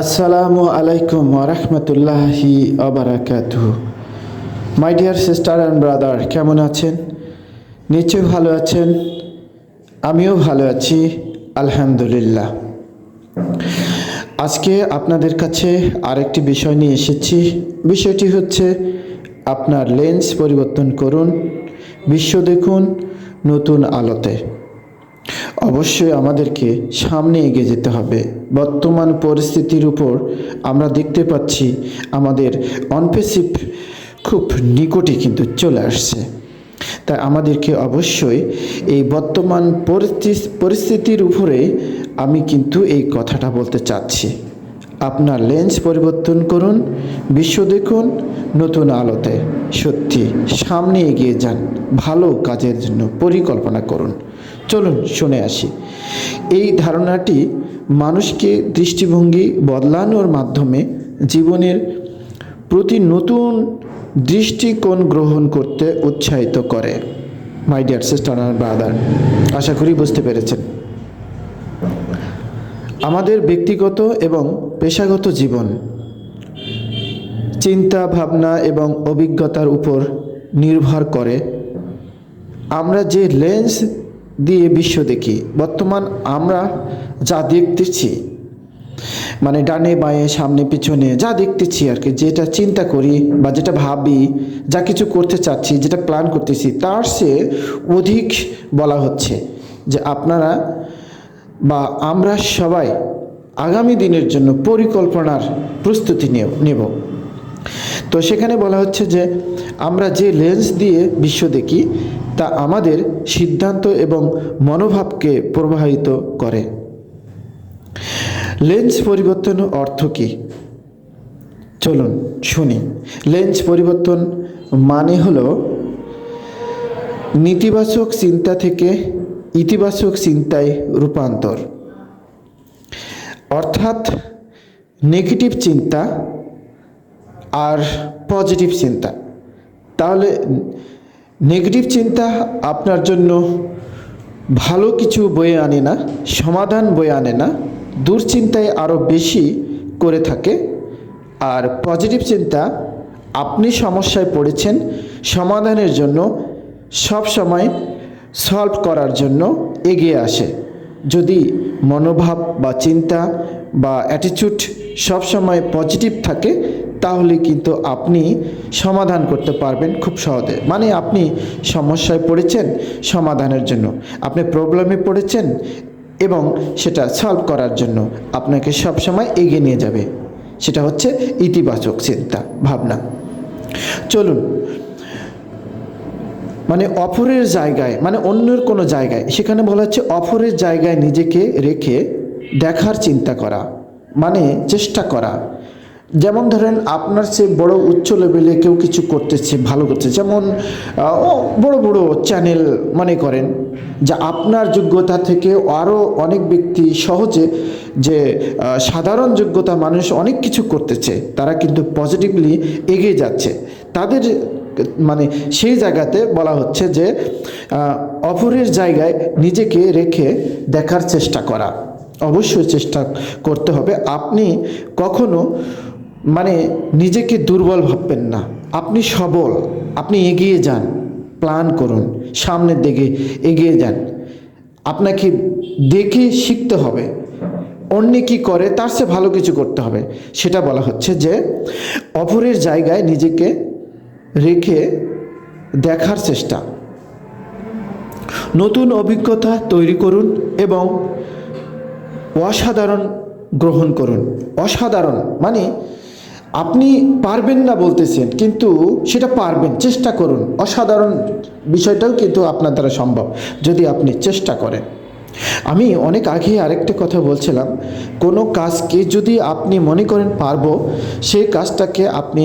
আসসালামু আলাইকুম ওরহমতুল্লাহি আবরাকাতু my dear sister and brother কেমন আছেন? নিশ্চয়ই ভালো আছেন। আমিও ভালো আছি, আলহামদুলিল্লাহ। আজকে আপনাদের কাছে আরেকটি বিষয় নিয়ে এসেছি। বিষয়টি হচ্ছে আপনার লেন্স পরিবর্তন করুন, বিশ্ব দেখুন নতুন আলোতে। অবশ্যই আমাদেরকে সামনে এগিয়ে যেতে হবে। বর্তমান পরিস্থিতির উপর আমরা দেখতে পাচ্ছি, আমাদের অনপেসিভ খুব নিকটে কিন্তু চলে আসছে। তাই আমাদেরকে অবশ্যই এই বর্তমান পরিস্থিতি পরিস্থিতির উপরে আমি কিন্তু এই কথাটা বলতে চাচ্ছি। আপনার লেন্স পরিবর্তন করুন, বিশ্ব দেখুন, নতুন আলোতে। সত্যি, সামনে এগিয়ে যান, ভালো কাজের জন্য পরিকল্পনা করুন। চলুন, শুনে আসি। এই ধারণাটি মানুষকে দৃষ্টিভঙ্গি বদলানোর মাধ্যমে জীবনের প্রতি নতুন দৃষ্টিকোণ গ্রহণ করতে উৎসাহিত করে। মাই ডিয়ার সিস্টার আর ব্রাদার আশা করি বুঝতে পেরেছেন। আমাদের ব্যক্তিগত এবং পেশাগত জীবন, চিন্তা, ভাবনা এবং অভিজ্ঞতার উপর নির্ভর করে। আমরা যে লেন্স দিয়ে বিশ্ব দেখি, বর্তমান আমরা যা দেখতেছি মানে ডানে বাঁয়ে, সামনে পিছনে যা দেখতেছি আর কি, যেটা চিন্তা করি বা যেটা ভাবি, যা কিছু করতে চাচ্ছি, যেটা প্ল্যান করতেছি, তার সে অধিক বলা হচ্ছে যে আপনারা বা আমরা সবাই আগামী দিনের জন্য পরিকল্পনার প্রস্তুতি নেব। তো সেখানে বলা হচ্ছে যে, আমরা যে লেন্স দিয়ে বিশ্ব দেখি, তা আমাদের সিদ্ধান্ত এবং মনোভাবকে প্রভাবিত করে। লেন্স পরিবর্তন অর্থ কী? চলুন শুনি। লেন্স পরিবর্তন মানে হলো নেতিবাচক চিন্তা থেকে ইতিবাচক চিন্তায় রূপান্তর। অর্থাৎ নেগেটিভ চিন্তা আর পজিটিভ চিন্তা। তাহলে নেগেটিভ চিন্তা আপনার জন্য ভালো কিছু বয়ে আনে না, সমাধান বয়ে আনে না, দুশ্চিন্তায় আরও বেশি করে থাকে। আর পজিটিভ চিন্তা, আপনি সমস্যায় পড়েছেন, সমাধানের জন্য সব সময় সলভ করার জন্য এগিয়ে আসে। যদি মনোভাব বা চিন্তা বা অ্যাটিচিউড সবসময় পজিটিভ থাকে, তাহলে কিন্তু আপনি সমাধান করতে পারবেন খুব সহজে। মানে আপনি সমস্যায় পড়েছেন সমাধানের জন্য, আপনি প্রবলেমে পড়েছেন এবং সেটা সলভ করার জন্য আপনাকে সবসময় এগিয়ে নিয়ে যাবে। সেটা হচ্ছে ইতিবাচক চিন্তা, ভাবনা। চলুন মানে অপরের জায়গায় মানে অন্যের কোনো জায়গায়, সেখানে বলা হচ্ছে অপরের জায়গায় নিজেকে রেখে দেখার চিন্তা করা মানে চেষ্টা করা। যেমন ধরেন আপনার সে বড় উচ্চ লেভেলে কেউ কিছু করতেছে, ভালো করছে যেমন বড় বড় চ্যানেল মনে করেন, যা আপনার যোগ্যতা থেকে আরও অনেক ব্যক্তি সহজে যে সাধারণ যোগ্যতা মানুষ অনেক কিছু করতেছে, তারা কিন্তু পজিটিভলি এগিয়ে যাচ্ছে। তাদের মানে সেই জায়গাতে বলা হচ্ছে যে অপরের জায়গায় নিজেকে রেখে দেখার চেষ্টা করা। অবশ্যই চেষ্টা করতে হবে। আপনি কখনো মানে নিজেকে দুর্বল ভাববেন না। আপনি সবল। আপনি এগিয়ে যান। প্ল্যান করুন। সামনের দিকে এগিয়ে যান। আপনাকে দেখে শিখতে হবে। অন্য কি করে, তার চেয়ে ভালো কিছু করতে হবে। সেটা বলা হচ্ছে যে, অপরের জায়গায় নিজেকে রেখে দেখার চেষ্টা। নতুন অভিজ্ঞতা তৈরি করুন এবং অসাধারণ গ্রহণ করুন। অসাধারণ মানে আপনি পারবেন না বলতেছেন, কিন্তু সেটা পারবেন, চেষ্টা করুন। অসাধারণ বিষয়টাও কিন্তু আপনার দ্বারা সম্ভব, যদি আপনি চেষ্টা করেন। আমি অনেক আগে আরেকটা কথা বলছিলাম। কোনো কাজকে যদি আপনি মনে করেন পারব, সেই কাজটাকে আপনি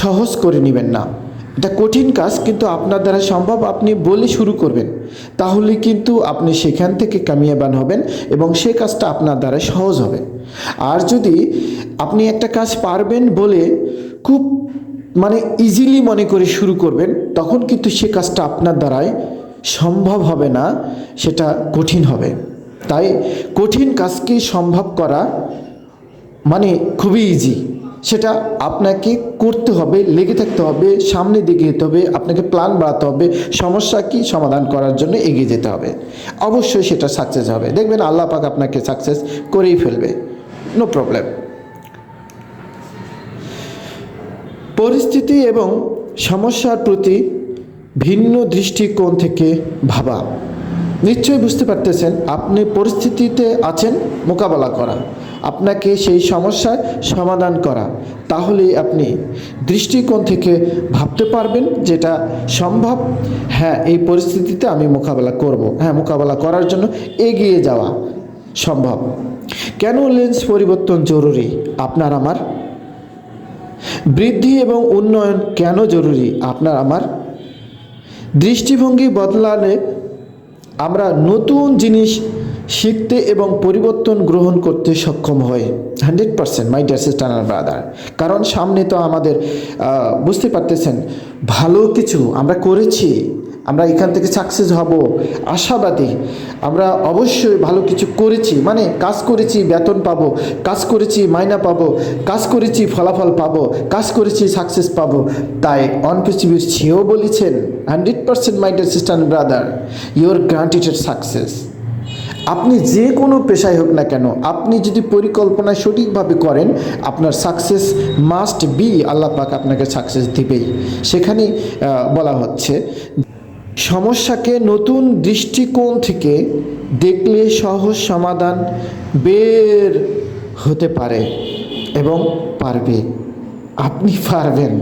সহজ করে নেবেন না। এটা কঠিন কাজ, কিন্তু আপনার দ্বারা সম্ভব আপনি বলে শুরু করবেন। তাহলে কিন্তু আপনি সেখান থেকে কামিয়াবান হবেন এবং সে কাজটা আপনার দ্বারা সহজ হবে। আর যদি আপনি একটা কাজ পারবেন বলে খুব মানে ইজিলি মনে করে শুরু করবেন, তখন কিন্তু সে কাজটা আপনার দ্বারাই সম্ভব হবে না, সেটা কঠিন হবে। তাই কঠিন কাজকে সম্ভব করা মানে খুবই ইজি সেটা আপনাকে করতে হবে, লেগে থাকতে হবে, সামনে দিকে যেতে হবে, আপনাকে প্ল্যান বাড়াতে হবে, সমস্যা কি সমাধান করার জন্য এগিয়ে যেতে হবে। অবশ্যই সেটা সাকসেস হবে। দেখবেন আল্লাহ পাক আপনাকে সাকসেস করেই ফেলবে। নো প্রবলেম পরিস্থিতি এবং সমস্যার প্রতি ভিন্ন দৃষ্টিকোণ থেকে ভাবা। নিশ্চয়ই বুঝতে পারতেছেন, আপনি পরিস্থিতিতে আছেন মোকাবেলা করা। আপনাকে সেই সমস্যার সমাধান করা। তাহলেই আপনি দৃষ্টিকোণ থেকে ভাবতে পারবেন যেটা সম্ভব। হ্যাঁ এই পরিস্থিতিতে আমি মোকাবেলা করব। হ্যাঁ মোকাবেলা করার জন্য এগিয়ে যাওয়া সম্ভব। কেন লেন্স পরিবর্তন জরুরি? আপনার আমার বৃদ্ধি এবং উন্নয়ন কেন জরুরি? আপনার আমার দৃষ্টিভঙ্গি বদলালে আমরা নতুন জিনিস শিখতে এবং পরিবর্তন গ্রহণ করতে সক্ষম হই। Hundred percent my dear sister R brother কারণ সামনে তো আমাদের বুঝতে পারতেছেন, ভালো কিছু আমরা করেছি। আমরা এখান থেকে সাকসেস হব। আশাবাদী। আমরা অবশ্যই ভালো কিছু করেছি। মানে কাজ করেছি, বেতন পাবো। কাজ করেছি, মাইনা পাবো। কাজ করেছি, ফলাফল পাবো। কাজ করেছি সাকসেস পাবো। তাই অন পৃথিবীর ছেও বলেছেন hundred percent my dear sister brother your granted success আপনি যে কোনো পেশায় হোক না কেন, আপনি যদি পরিকল্পনা সঠিকভাবে করেন, আপনার সাকসেস মাস্ট বি আল্লাহ পাক আপনাকে সাকসেস দিবেই। সেখানে বলা হচ্ছে। সমস্যাকে নতুন দৃষ্টিকোণ থেকে দেখলে সহজ সমাধান বের হতে পারে এবং পারবে। আপনি পারবেন।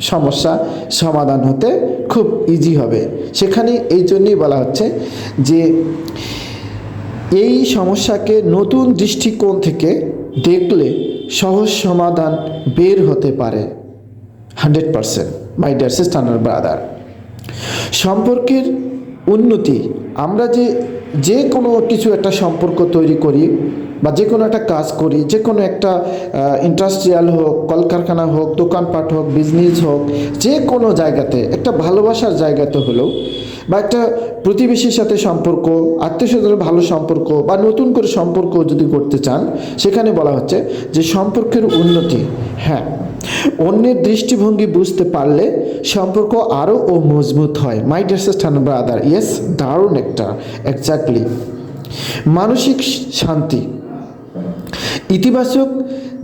সমস্যা সমাধান হতে খুব ইজি হবে। সেখানে এই জন্যই বলা হচ্ছে যে এই সমস্যাকে নতুন দৃষ্টিকোণ থেকে দেখলে সহজ সমাধান বের হতে পারে। Hundred percent, my dear sister, brother. সম্পর্কের উন্নতি আমরা যে যে কোনো কিছু একটা সম্পর্ক তৈরি করি বা যে কোনো একটা কাজ করি, যে কোনো একটা ইন্ডাস্ট্রিয়াল হোক, কলকারখানা হোক, দোকানপাট হোক বিজনেস হোক, যে কোনো জায়গাতে, একটা ভালোবাসার জায়গাতে হলেও বা একটা প্রতিবেশীর সাথে সম্পর্ক, আত্মীয় স্বজনের ভালো সম্পর্ক বা নতুন করে সম্পর্ক যদি করতে চান, সেখানে বলা হচ্ছে যে সম্পর্কের উন্নতি হ্যাঁ। অন্যের দৃষ্টিভঙ্গি বুঝতে পারলে সম্পর্ক আরও ও মজবুত হয়। মাই ডিয়ার ব্রাদার ইয়েস দারুণ একটা এক্স্যাক্টলি মানসিক শান্তি ইতিবাচক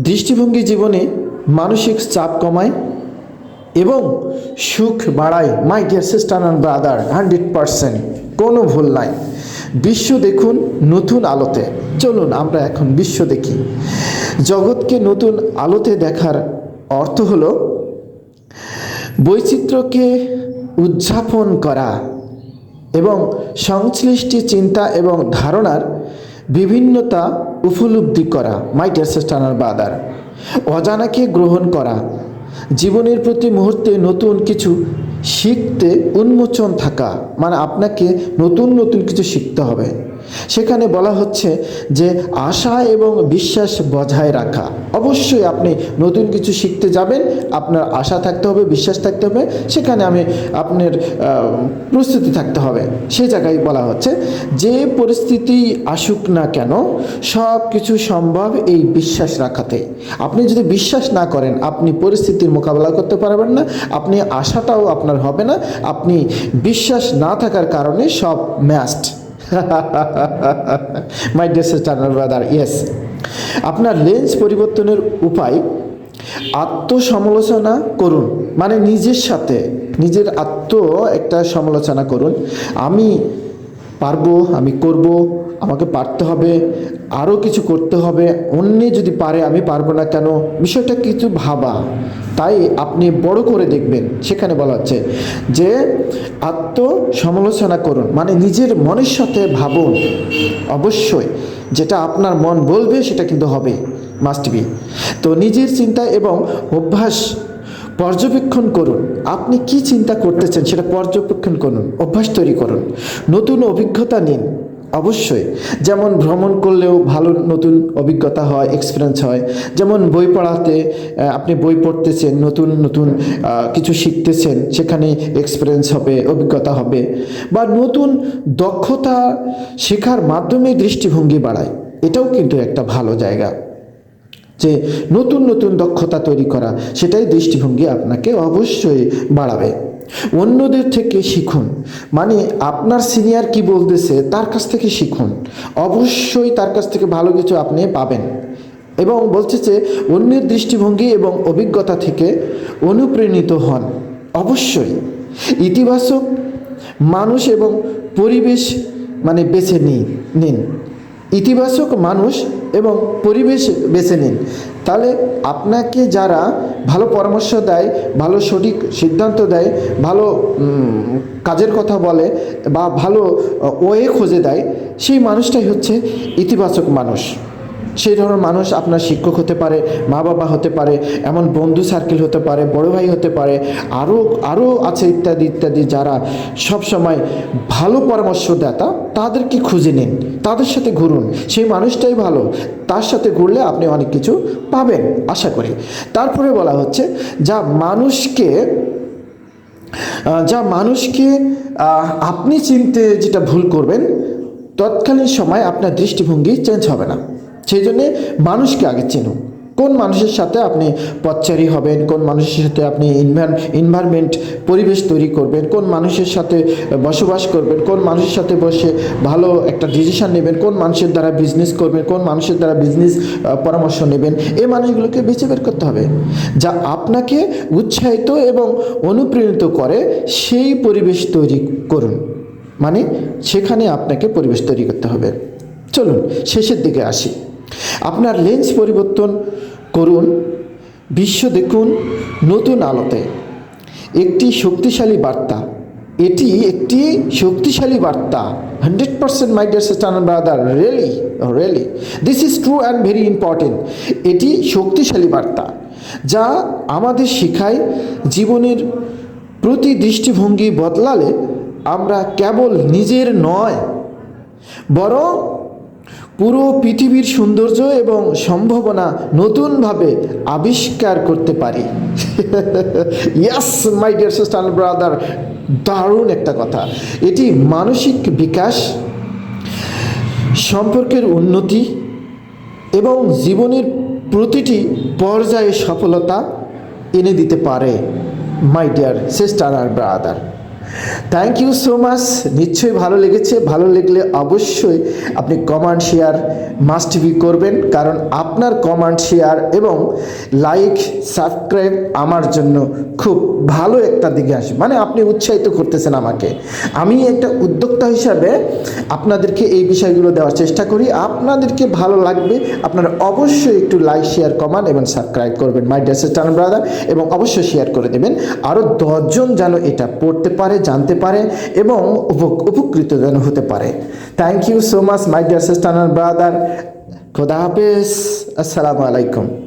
দৃষ্টিভঙ্গি জীবনে মানসিক চাপ কমায় এবং সুখ বাড়ায়। My dear sister and brother hundred percent কোনো ভুল নাই। বিশ্ব দেখুন নতুন আলোতে। চলুন, আমরা এখন বিশ্ব দেখি। জগৎকে নতুন আলোতে দেখার অর্থ হলো বৈচিত্র্যকে উদযাপন করা এবং সংশ্লিষ্টি চিন্তা এবং ধারণার বিভিন্নতা উপলব্ধি করা মাই ডিয়ার বাদার অজানাকে গ্রহণ করা, জীবনের প্রতি মুহূর্তে নতুন কিছু শিখতে উন্মোচন থাকা মানে আপনাকে নতুন নতুন কিছু শিখতে হবে। সেখানে বলা হচ্ছে যে আশা এবং বিশ্বাস বজায় রাখা। অবশ্যই আপনি নতুন কিছু শিখতে যাবেন, আপনার আশা থাকতে হবে, বিশ্বাস থাকতে হবে, সেখানে আমি আপনার প্রস্তুতি থাকতে হবে। সেই জায়গায় বলা হচ্ছে, যে পরিস্থিতি আসুক না কেন সব কিছু সম্ভব এই বিশ্বাস রাখাতে। আপনি যদি বিশ্বাস না করেন, আপনি পরিস্থিতির মোকাবেলা করতে পারবেন না, আপনি আশাটাও আপনার হবে না, আপনি বিশ্বাস না থাকার কারণে সব must my dear sister brother yes আপনার লেন্স পরিবর্তনের উপায় আত্মসমালোচনা করুন। মানে নিজের সাথে, নিজের আত্ম একটা সমালোচনা করুন। আমি পারব, আমি করব, আমাকে পারতে হবে আরও কিছু করতে হবে, অন্যে যদি পারে আমি পারব না কেন? বিষয়টা কিছু ভাবা। তাই আপনি বড় করে দেখবেন। সেখানে বলা হচ্ছে যে আত্মসমালোচনা করুন মানে নিজের মনের সাথে ভাবুন। অবশ্যই যেটা আপনার মন বলবে সেটা কিন্তু হবে। মাস্ট বি তো নিজের চিন্তা এবং অভ্যাস পর্যবেক্ষণ করুন। আপনি কি চিন্তা করতেছেন সেটা পর্যবেক্ষণ করুন, অভ্যাস তৈরি করুন। নতুন অভিজ্ঞতা নিন। অবশ্যই। যেমন ভ্রমণ করলেও ভালো নতুন অভিজ্ঞতা হয় এক্সপিরিয়েন্স হয়। যেমন বই পড়াতে আপনি বই পড়তেছেন, নতুন নতুন কিছু শিখতেছেন, সেখানে এক্সপিরিয়েন্স হবে, অভিজ্ঞতা হবে। বা নতুন দক্ষতা শেখার মাধ্যমে দৃষ্টিভঙ্গি বাড়ায়, এটাও কিন্তু একটা ভালো জায়গা। যে নতুন নতুন দক্ষতা তৈরি করা, সেটাই দৃষ্টিভঙ্গি আপনাকে অবশ্যই বাড়াবে। অন্যদের থেকে শিখুন। মানে আপনার সিনিয়র কি বলতেছে, তার কাছ থেকে শিখুন। অবশ্যই তার কাছ থেকে ভালো কিছু আপনি পাবেন। এবং বলছে যে, অন্যের দৃষ্টিভঙ্গি এবং অভিজ্ঞতা থেকে অনুপ্রাণিত হন। অবশ্যই। ইতিবাচক মানুষ এবং পরিবেশ মানে বেছে নিন নিন। ইতিবাচক মানুষ এবং পরিবেশ বেছে নিন। তাহলে আপনাকে যারা ভালো পরামর্শ দেয়, ভালো সঠিক সিদ্ধান্ত দেয়, ভালো কাজের কথা বলে বা ভালো ওয়ে খুঁজে দেয়, সেই মানুষটাই হচ্ছে ইতিবাচক মানুষ। সেই ধরনের মানুষ আপনার শিক্ষক হতে পারে মা বাবা হতে পারে, এমন বন্ধু সার্কেল হতে পারে, বড় ভাই হতে পারে আরও আরও আছে ইত্যাদি ইত্যাদি যারা সব সময় ভালো পরামর্শদাতা তাদেরকে খুঁজে নিন, তাদের সাথে ঘুরুন। সেই মানুষটাই ভালো, তার সাথে ঘুরলে আপনি অনেক কিছু পাবেন, আশা করি। তারপরে বলা হচ্ছে, যা মানুষকে যা মানুষকে আপনি চিনতে যেটা ভুল করবেন, তৎকালীন সময় আপনার দৃষ্টিভঙ্গি চেঞ্জ হবে না। সেই জন্যে মানুষকে আগে চিনুন কোন মানুষের সাথে আপনি পথচারী হবেন, কোন মানুষের সাথে আপনি ইনভারমেন্ট পরিবেশ তৈরি করবেন, কোন মানুষের সাথে বসবাস করবেন, কোন মানুষের সাথে বসে ভালো একটা ডিসিশন নেবেন, কোন মানুষের দ্বারা বিজনেস করবেন, কোন মানুষের দ্বারা বিজনেস পরামর্শ নেবেন, এই মানুষগুলোকে বেছে বের করতে হবে। যা আপনাকে উৎসাহিত এবং অনুপ্রাণিত করে, সেই পরিবেশ তৈরি করুন। মানে সেখানে আপনাকে পরিবেশ তৈরি করতে হবে। চলুন, শেষের দিকে আসি। আপনার লেন্স পরিবর্তন করুন, বিশ্ব দেখুন নতুন আলোতে। একটি শক্তিশালী বার্তা। এটি একটি শক্তিশালী বার্তা। Hundred percent, my dear sister brother, really really, this is true and very important. এটি শক্তিশালী বার্তা, যা আমাদের শেখায় জীবনের প্রতি দৃষ্টিভঙ্গি বদলালে আমরা কেবল নিজের নয়, বরং পুরো পৃথিবীর সৌন্দর্য এবং সম্ভাবনা নতুনভাবে আবিষ্কার করতে পারি। Yes my dear sister brother দারুণ একটা কথা। এটি মানসিক বিকাশ, সম্পর্কের উন্নতি এবং জীবনের প্রতিটি পর্যায়ে সফলতা এনে দিতে পারে my dear sister R brother thank you so much নিশ্চয়ই ভালো লেগেছে। ভালো লাগলে অবশ্যই আপনি কমেন্ট শেয়ার মাস্ট বি করবেন। কারণ আপনার কমেন্ট শেয়ার এবং লাইক সাবস্ক্রাইব আমার জন্য খুব ভালো একটা দিকে আসে মানে আপনি উৎসাহিত করতেছেন আমাকে। আমি একটা উদ্যোক্তা হিসাবে আপনাদেরকে এই বিষয়গুলো দেওয়ার চেষ্টা করি। আপনাদেরকে ভালো লাগবে, আপনারা অবশ্যই একটু লাইক শেয়ার কমান এবং সাবস্ক্রাইব করবেন মাই ডিয়ার সিস্টার ব্রাদার এবং অবশ্যই শেয়ার করে দেবেন। আরও দশজন যেন এটা পড়তে পারে। জানতে পারে এবং উপ- উপকৃত যেন হতে পারে। Thank you so much my dear sister brother খোদা হাফেজ। আসসালামু আলাইকুম।